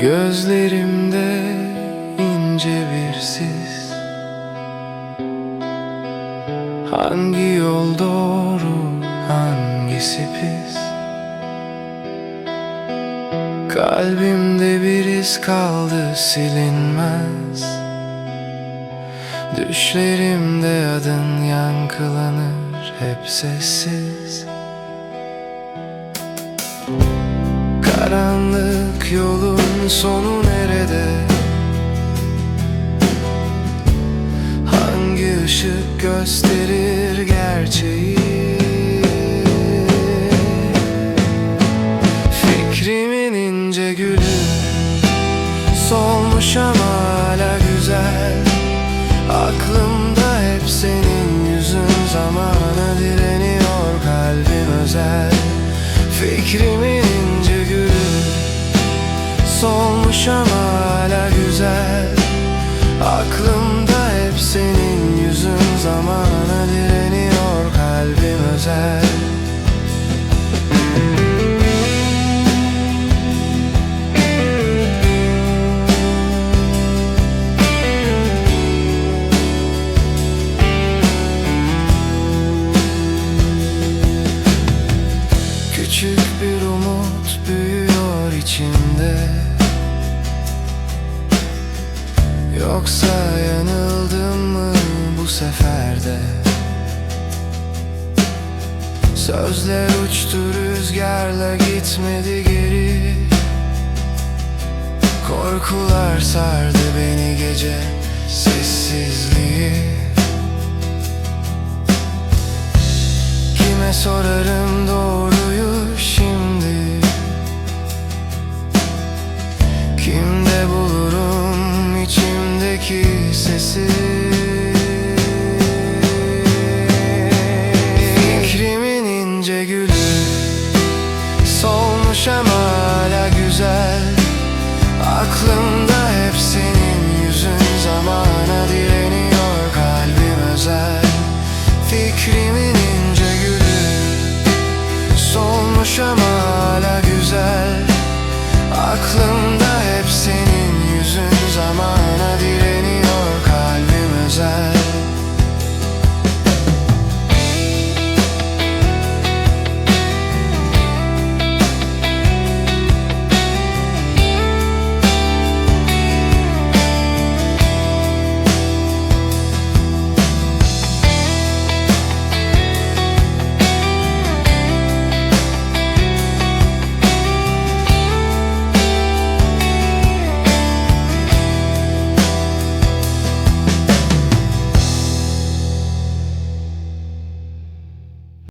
Gözlerimde ince bir sis. Hangi yol doğru hangisi pis? Kalbimde bir iz kaldı silinmez. Düşlerimde adın yankılanır hep sessiz Karanlık yolun sonu nerede? Hangi ışık gösterir gerçeği? Fikrimin ince gülü Solmuş ama hala güzel Aklımda hep senin yüzün Zamana direniyor kalbim özel Fikrimin içimde Yoksa yanıldım mı bu seferde? Sözler uçtu rüzgarla gitmedi geri. Korkular sardı beni gece sessizliği. Kime sorarım doğruyu sesi. Fikrimin ince gülü Solmuş ama hala güzel. Aklımda hep senin yüzün Zamana direniyor kalbim özel. Fikrimin ince gülü Solmuş ama hala güzel. Aklımda